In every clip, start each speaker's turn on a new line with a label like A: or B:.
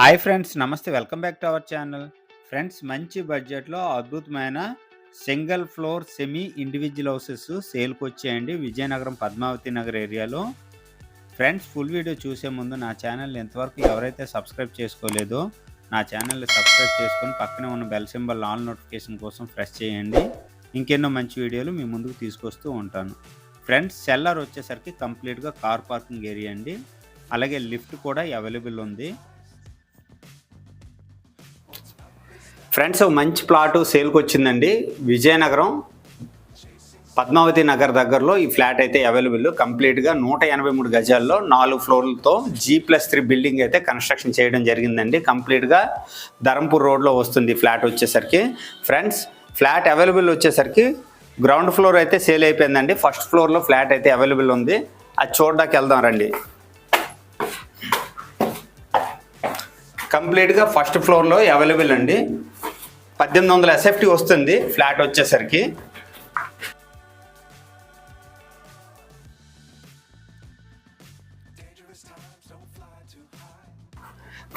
A: Hi friends నమస్తే. Welcome back to our channel. Friends మంచి బడ్జెట్లో అద్భుతమైన single floor semi individual houses సేల్కి వచ్చాయండి. విజయనగరం పద్మావతి నగర్ ఏరియాలో. ఫ్రెండ్స్ ఫుల్ వీడియో చూసే ముందు నా ఛానల్ ఎంతవరకు ఎవరైతే సబ్స్క్రైబ్ చేసుకోలేదో నా ఛానల్ని సబ్స్క్రైబ్ చేసుకొని పక్కనే ఉన్న బెల్ సింబల్ ఆల్ నోటిఫికేషన్ కోసం ప్రెస్ చేయండి. ఇంకెన్నో మంచి వీడియోలు మీ ముందుకు తీసుకొస్తూ ఉంటాను. ఫ్రెండ్స్ సెల్లర్ వచ్చేసరికి కంప్లీట్గా కార్ పార్కింగ్ ఏరియా అండి. అలాగే లిఫ్ట్ కూడా అవైలబుల్ ఉంది. ఫ్రెండ్స్ మంచి ప్లాట్ సేల్కి వచ్చిందండి విజయనగరం పద్మావతి నగర్ దగ్గరలో ఈ ఫ్లాట్ అయితే అవైలబుల్. కంప్లీట్గా నూట ఎనభై మూడు గజాల్లో నాలుగు ఫ్లోర్లతో జీ ప్లస్ త్రీ బిల్డింగ్ అయితే కన్స్ట్రక్షన్ చేయడం జరిగిందండి. కంప్లీట్గా ధరంపూర్ రోడ్లో వస్తుంది ఫ్లాట్ వచ్చేసరికి. ఫ్రెండ్స్ ఫ్లాట్ అవైలబుల్ వచ్చేసరికి గ్రౌండ్ ఫ్లోర్ అయితే సేల్ అయిపోయిందండి. ఫస్ట్ ఫ్లోర్లో ఫ్లాట్ అయితే అవైలబుల్ ఉంది. అది చూడడానికి వెళ్దాం రండి. కంప్లీట్గా ఫస్ట్ ఫ్లోర్లో అవైలబుల్ అండి. పద్దెనిమిది వందల ఎస్ఎఫ్టీ వస్తుంది. ఫ్లాట్ వచ్చేసరికి.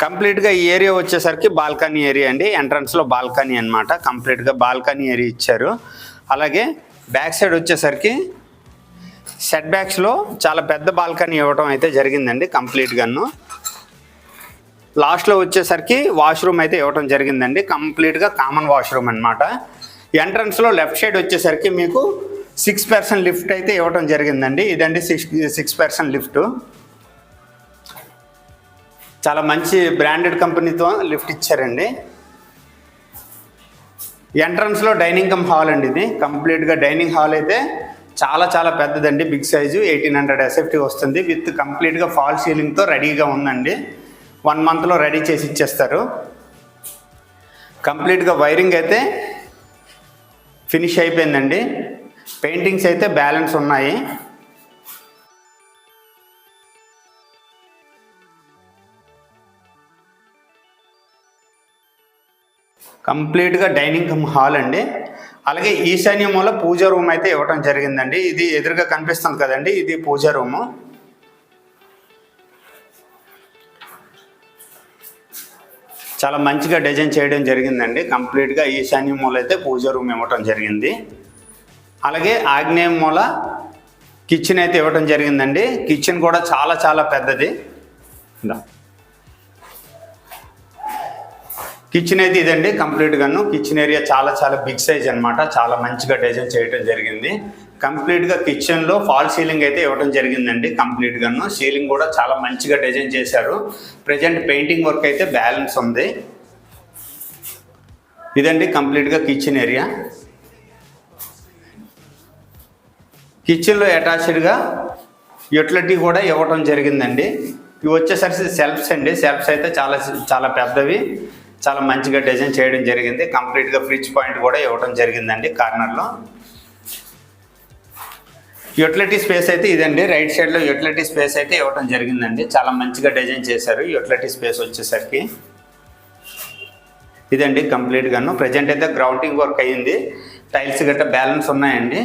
A: కంప్లీట్గా ఈ ఏరియా వచ్చేసరికి బాల్కనీ ఏరియా అండి. ఎంట్రన్స్లో బాల్కనీ అనమాట కంప్లీట్గా బాల్కనీ ఏరియా ఇచ్చారు. అలాగే బ్యాక్ సైడ్ వచ్చేసరికి సెట్ బ్యాక్స్లో చాలా పెద్ద బాల్కనీ ఇవ్వడం అయితే జరిగిందండి కంప్లీట్గాను. లాస్ట్లో వచ్చేసరికి వాష్రూమ్ అయితే ఇవ్వటం జరిగిందండి. కంప్లీట్గా కామన్ వాష్రూమ్ అనమాట ఎంట్రన్స్లో లెఫ్ట్ సైడ్ వచ్చేసరికి మీకు సిక్స్ పర్సెంట్ లిఫ్ట్ అయితే ఇవ్వటం జరిగిందండి. ఇదండి సిక్స్ సిక్స్ పర్సెంట్ లిఫ్ట్ చాలా మంచి బ్రాండెడ్ కంపెనీతో లిఫ్ట్ ఇచ్చారండి. ఎంట్రన్స్లో డైనింగ్ కమ్ హాల్ అండి ఇది. కంప్లీట్గా డైనింగ్ హాల్ అయితే చాలా చాలా పెద్దదండి. Big size eighteen hundred SFT వస్తుంది. విత్ కంప్లీట్గా ఫాల్ సీలింగ్తో రెడీగా ఉందండి. వన్ మంత్లో రెడీ చేసి ఇచ్చేస్తారు. కంప్లీట్గా వైరింగ్ అయితే ఫినిష్ అయిపోయిందండి. పెయింటింగ్స్ అయితే బ్యాలెన్స్ ఉన్నాయి. కంప్లీట్గా డైనింగ్ కమ్ హాల్ అండి. అలాగే ఈశాన్య పూజ రూమ్ అయితే ఇవ్వటం జరిగిందండి. ఇది ఎదురుగా కనిపిస్తుంది కదండి. ఇది పూజ రూము చాలా మంచిగా డిజైన్ చేయడం జరిగిందండి. కంప్లీట్గా ఈశాన్య మూల అయితే పూజ రూమ్ ఇవ్వటం జరిగింది. అలాగే ఆగ్నేయ మూల కిచెన్ అయితే ఇవ్వటం జరిగిందండి. కిచెన్ కూడా చాలా చాలా పెద్దది. కిచెన్ అయితే ఇదండి. కంప్లీట్గాను కిచెన్ ఏరియా చాలా చాలా బిగ్ సైజ్ అనమాట చాలా మంచిగా డిజైన్ చేయటం జరిగింది. కంప్లీట్గా కిచెన్లో ఫాల్ సీలింగ్ అయితే ఇవ్వడం జరిగిందండి కంప్లీట్గాను సీలింగ్ కూడా చాలా మంచిగా డిజైన్ చేశారు. ప్రజెంట్ పెయింటింగ్ వర్క్ అయితే బ్యాలెన్స్ ఉంది. ఇదండి కంప్లీట్గా కిచెన్ ఏరియా కిచెన్లో అటాచ్డ్గా యూటిలిటీ కూడా ఇవ్వటం జరిగిందండి. ఇవి వచ్చేసరికి సెల్ఫ్స్ అండి. సెల్ఫ్స్ అయితే చాలా చాలా పెద్దవి. చాలా మంచిగా డిజైన్ చేయడం జరిగింది. కంప్లీట్గా ఫ్రిడ్జ్ పాయింట్ కూడా ఇవ్వడం జరిగిందండి కార్నర్లో యూటిలిటీ స్పేస్ అయితే ఇదండి. రైట్ సైడ్లో యూటిలిటీ స్పేస్ అయితే ఇవ్వడం జరిగిందండి. చాలా మంచిగా డిజైన్ చేశారు. యూటిలిటీ స్పేస్ వచ్చేసరికి ఇదండి కంప్లీట్గాను ప్రజెంట్ అయితే గ్రౌండింగ్ వర్క్ అయ్యింది. టైల్స్ గట్రా బ్యాలెన్స్ ఉన్నాయండి.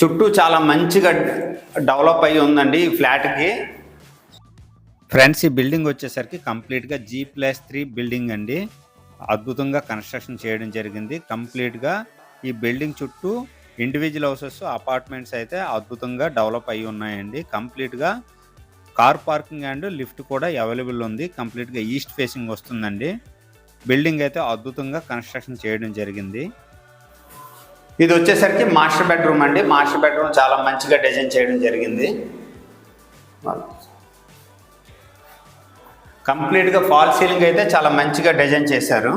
A: చుట్టూ చాలా మంచిగా డెవలప్ అయ్యి ఉందండి ఈ ఫ్లాట్కి ఫ్రెండ్స్ ఈ బిల్డింగ్ వచ్చేసరికి కంప్లీట్గా జీ ప్లస్ త్రీ బిల్డింగ్ అండి. అద్భుతంగా కన్స్ట్రక్షన్ చేయడం జరిగింది. కంప్లీట్గా ఈ బిల్డింగ్ చుట్టూ ఇండివిజువల్ హౌసెస్ అపార్ట్మెంట్స్ అయితే అద్భుతంగా డెవలప్ అయి ఉన్నాయండి. కంప్లీట్గా కార్ పార్కింగ్ అండ్ లిఫ్ట్ కూడా అవైలబుల్ ఉంది. కంప్లీట్గా ఈస్ట్ ఫేసింగ్ వస్తుందండి. బిల్డింగ్ అయితే అద్భుతంగా కన్స్ట్రక్షన్ చేయడం జరిగింది. ఇది వచ్చేసరికి మాస్టర్ బెడ్రూమ్ అండి. మాస్టర్ బెడ్రూమ్ చాలా మంచిగా డిజైన్ చేయడం జరిగింది. కంప్లీట్గా ఫాల్ సీలింగ్ అయితే చాలా మంచిగా డిజైన్ చేశారు.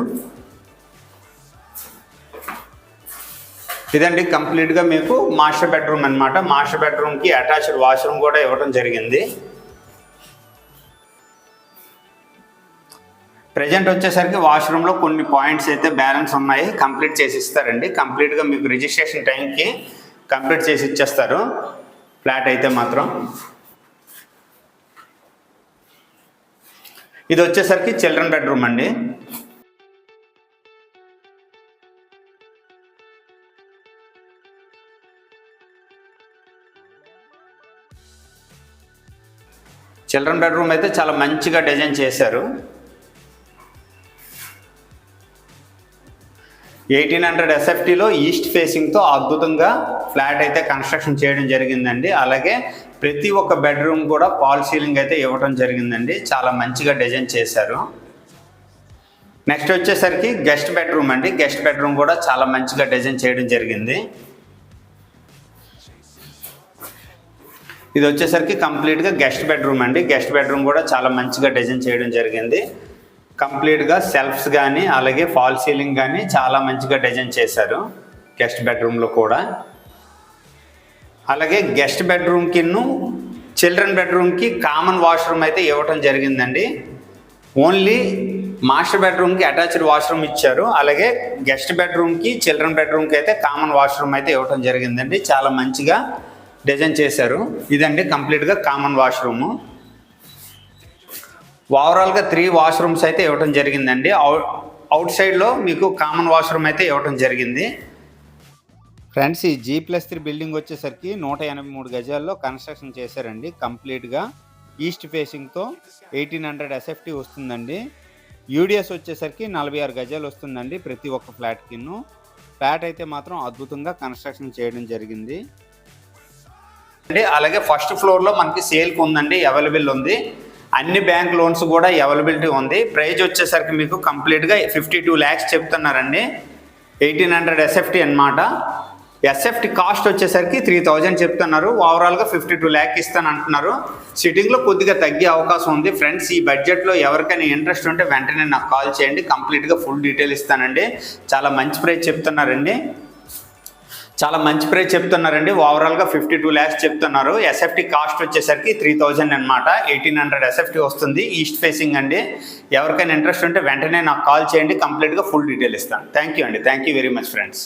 A: ఇదండి కంప్లీట్గా మీకు మాస్టర్ బెడ్రూమ్ అనమాట మాస్టర్ బెడ్రూమ్కి అటాచ్డ్ వాష్రూమ్ కూడా ఇవ్వడం జరిగింది. ప్రజెంట్ వచ్చేసరికి వాష్రూమ్లో కొన్ని పాయింట్స్ అయితే బ్యాలెన్స్ ఉన్నాయి. కంప్లీట్ చేసి ఇస్తారండి కంప్లీట్గా మీకు రిజిస్ట్రేషన్ టైంకి కంప్లీట్ చేసి ఇచ్చేస్తారు. ఫ్లాట్ అయితే మాత్రం. ఇది వచ్చేసరికి చిల్డ్రన్ బెడ్రూమ్ అండి. చిల్డ్రన్ బెడ్రూమ్ అయితే చాలా మంచిగా డిజైన్ చేశారు. ఎయిటీన్ హండ్రెడ్ ఎస్ఎఫ్టీలో ఈస్ట్ ఫేసింగ్తో అద్భుతంగా ఫ్లాట్ అయితే కన్స్ట్రక్షన్ చేయడం జరిగిందండి. అలాగే ప్రతి ఒక్క బెడ్రూమ్ కూడా పాల్ సీలింగ్ అయితే ఇవ్వడం జరిగిందండి. చాలా మంచిగా డిజైన్ చేశారు. నెక్స్ట్ వచ్చేసరికి గెస్ట్ బెడ్రూమ్ అండి. గెస్ట్ బెడ్రూమ్ కూడా చాలా మంచిగా డిజైన్ చేయడం జరిగింది. ఇది వచ్చేసరికి కంప్లీట్గా గెస్ట్ బెడ్రూమ్ అండి. గెస్ట్ బెడ్రూమ్ కూడా చాలా మంచిగా డిజైన్ చేయడం జరిగింది. కంప్లీట్గా సెల్ఫ్స్ కానీ అలాగే ఫాల్ సీలింగ్ కానీ చాలా మంచిగా డిజైన్ చేశారు గెస్ట్ బెడ్రూమ్లో కూడా. అలాగే గెస్ట్ బెడ్రూమ్కి చిల్డ్రన్ బెడ్రూమ్కి కామన్ వాష్రూమ్ అయితే ఇవ్వటం జరిగిందండి. ఓన్లీ మాస్టర్ బెడ్రూమ్కి అటాచ్డ్ వాష్రూమ్ ఇచ్చారు. అలాగే గెస్ట్ బెడ్రూమ్కి చిల్డ్రన్ బెడ్రూమ్కి అయితే కామన్ వాష్రూమ్ అయితే ఇవ్వటం జరిగిందండి. చాలా మంచిగా డిజైన్ చేశారు. ఇదండి కంప్లీట్గా కామన్ వాష్రూము. ఓవరాల్గా త్రీ వాష్రూమ్స్ అయితే ఇవ్వటం జరిగిందండి. అవుట్ అవుట్ సైడ్లో మీకు కామన్ వాష్రూమ్ అయితే ఇవ్వటం జరిగింది. ఫ్రెండ్స్ ఈ జీ ప్లస్ త్రీ బిల్డింగ్ వచ్చేసరికి నూట ఎనభై మూడు గజాల్లో కన్స్ట్రక్షన్ చేశారండి. కంప్లీట్గా ఈస్ట్ ఫేసింగ్తో ఎయిటీన్ హండ్రెడ్ ఎస్ఎఫ్టీ వస్తుందండి. యూడిఎస్ వచ్చేసరికి నలభై ఆరు గజాలు వస్తుందండి ప్రతి ఒక్క ఫ్లాట్కిను. ఫ్లాట్ అయితే మాత్రం అద్భుతంగా కన్స్ట్రక్షన్ చేయడం జరిగింది. అండి. అలాగే ఫస్ట్ ఫ్లోర్లో మనకి సేల్కి ఉందండి అవైలబుల్ ఉంది. అన్ని బ్యాంక్ లోన్స్ కూడా అవైలబిలిటీ ఉంది. ప్రైజ్ వచ్చేసరికి మీకు కంప్లీట్గా ఫిఫ్టీ టూ ల్యాక్స్ చెప్తున్నారండి. ఎయిటీన్ హండ్రెడ్ ఎస్ఎఫ్టీ అనమాట ఎస్ఎఫ్టీ కాస్ట్ వచ్చేసరికి త్రీ థౌజండ్ చెప్తున్నారు. ఓవరాల్గా ఫిఫ్టీ టూ ల్యాక్ ఇస్తాను అంటున్నారు సిట్టింగ్లో కొద్దిగా తగ్గే అవకాశం ఉంది. ఫ్రెండ్స్ ఈ బడ్జెట్లో ఎవరికైనా ఇంట్రెస్ట్ ఉంటే వెంటనే నాకు కాల్ చేయండి. కంప్లీట్గా ఫుల్ డీటెయిల్ ఇస్తానండి. చాలా మంచి ప్రైస్ చెప్తున్నారండి. చాలా మంచి ప్రైస్ చెప్తున్నారండి. ఓవరాల్గా ఫిఫ్టీ టూ ల్యాక్స్ చెప్తున్నారు. ఎస్ఎఫ్టీ కాస్ట్ వచ్చేసరికి త్రీ థౌజండ్ అనమాట ఎయిటీన్ హండ్రెడ్ ఎస్ఎఫ్టీ వస్తుంది. ఈస్ట్ ఫేసింగ్ అండి. ఎవరికైనా ఇంట్రెస్ట్ ఉంటే వెంటనే నాకు కాల్ చేయండి. కంప్లీట్గా ఫుల్ డీటెయిల్ ఇస్తాను. థ్యాంక్ యూ అండి. Thank you very much friends